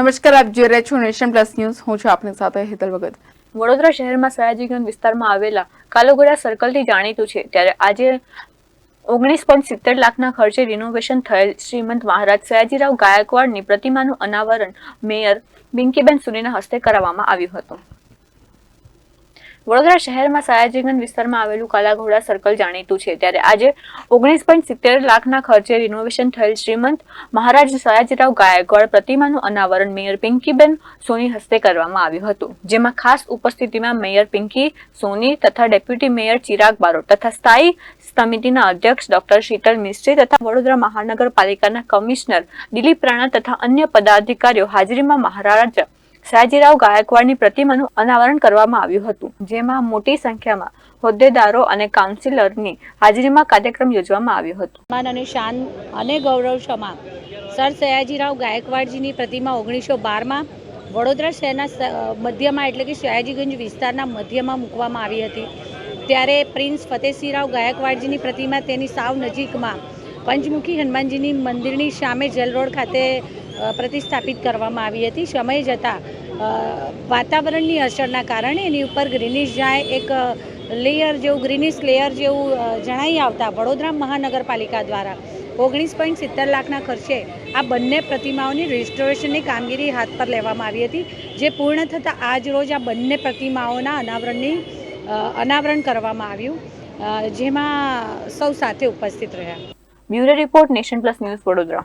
નમસ્કાર, આપ જોઈ રહ્યા છો નેશન પ્લસ ન્યૂઝ. હું છું આપની સાથે હેતલ ભગત. વડોદરા શહેરમાં સયાજીગંજ વિસ્તારમાં આવેલા કાલોગોડા સર્કલથી જાણીતું છે ત્યારે આજે ઓગણીસ પોઈન્ટ સિત્તેર લાખના ખર્ચે રિનોવેશન થયેલ શ્રીમંત મહારાજ સયાજીરાવ ગાયકવાડની પ્રતિમાનું અનાવરણ મેયર બિંકીબેન સુનીના હસ્તે કરાવવામાં આવ્યું હતું. વડોદરા શહેરમાં સયાજીગંજ વિસ્તારમાં આવેલું કાલાઘોડા સર્કલ જાણીતું છે. ત્યારે આજે ઓગણીસ પોઈન્ટ સિત્તેર લાખના ખર્ચે રિનોવેશન થયેલ શ્રીમંત મહારાજ સયાજીરાવ ગાયકવાડ પ્રતિમાનું અનાવરણ મેયર પિંકીબેન સોની હસ્તે કરવામાં આવ્યું હતું. જેમાં ખાસ ઉપસ્થિતિમાં મેયર પિંકી સોની તથા ડેપ્યુટી મેયર ચિરાગ બારોટ તથા સ્થાયી સમિતિના અધ્યક્ષ ડોક્ટર શીતલ મિસ્ત્રી તથા વડોદરા મહાનગરપાલિકાના કમિશનર દિલીપ રાણા તથા અન્ય પદાધિકારીઓ હાજરીમાં મહારાજ સયાજીરાવ ગાયકવાડની પ્રતિમાનું અનાવરણ કરવામાં આવ્યું હતું, જેમાં મોટી સંખ્યામાં હોદ્દેદારો અને કાઉન્સિલરની હાજરીમાં કાર્યક્રમ યોજવામાં આવ્યો હતો. માન અને શાન અને ગૌરવ ક્ષમા. સર સયાજીરાવ ગાયકવાડજીની પ્રતિમા ઓગણીસો બારમાં વડોદરા શહેરના મધ્યમાં એટલે કે સયાજીગંજ વિસ્તારના મધ્યમાં મૂકવામાં આવી હતી. ત્યારે પ્રિન્સ ફતેસિંહરાવ ગાયકવાડજીની પ્રતિમા તેની સાવ નજીકમાં પંચમુખી હનુમાનજીની મંદિરની સામે જેલ રોડ ખાતે પ્રતિસ્થાપિત કરવામાં આવી હતી. સમય જતાં વાતાવરણની અસરના કારણે એની ઉપર ગ્રીનિશ જાય, એક લેયર જેવું, ગ્રીનિશ લેયર જેવું જણાઈ આવતા વડોદરા મહાનગરપાલિકા દ્વારા ઓગણીસ પોઈન્ટ સિત્તેર લાખના ખર્ચે આ બંને પ્રતિમાઓની રજિસ્ટ્રેશનની કામગીરી હાથ પર લેવામાં આવી હતી, જે પૂર્ણ થતાં આજ રોજ આ બંને પ્રતિમાઓના અનાવરણની અનાવરણ કરવામાં આવ્યું જેમાં સૌ સાથે ઉપસ્થિત રહ્યા. Bureau report nation plus news Vadodara.